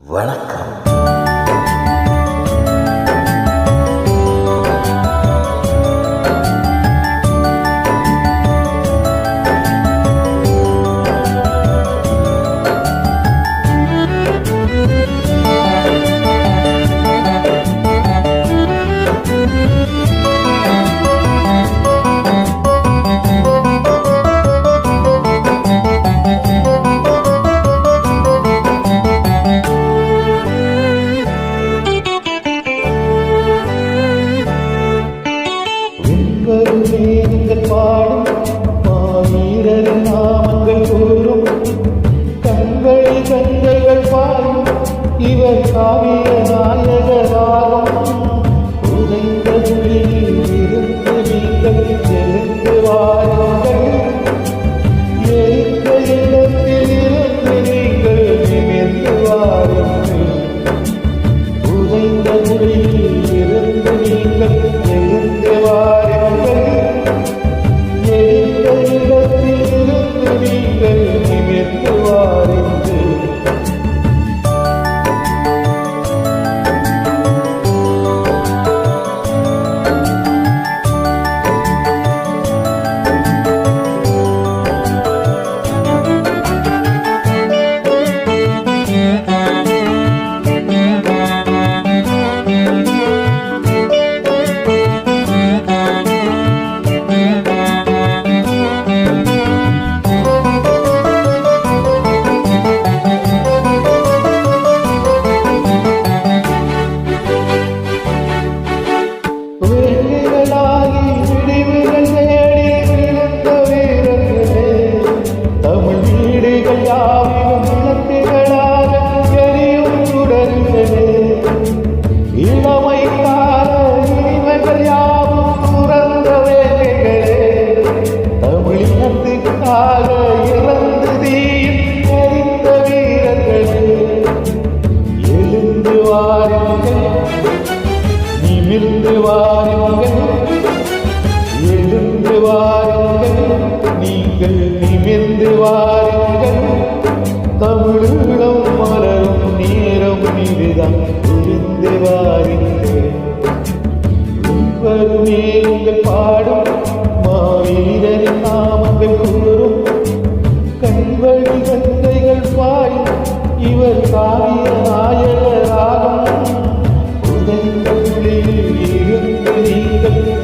வணக்கம். இவர் காவிய நாயகராகும் வாருங்கள் எழுந்து வாருங்கள் நீங்கள் நிமிர்ந்து வாருங்கள். தமிழீழம் மலரும் நேரம் இதுதான் எழுந்து வாருங்கள் வருமே உங்கள் பாடும் மாவீரரின் நாமங்கள் கூறும் கண்வழி கந்தைகள் பாயும் இவர் காவிய நாயகராகும் உதவி I'm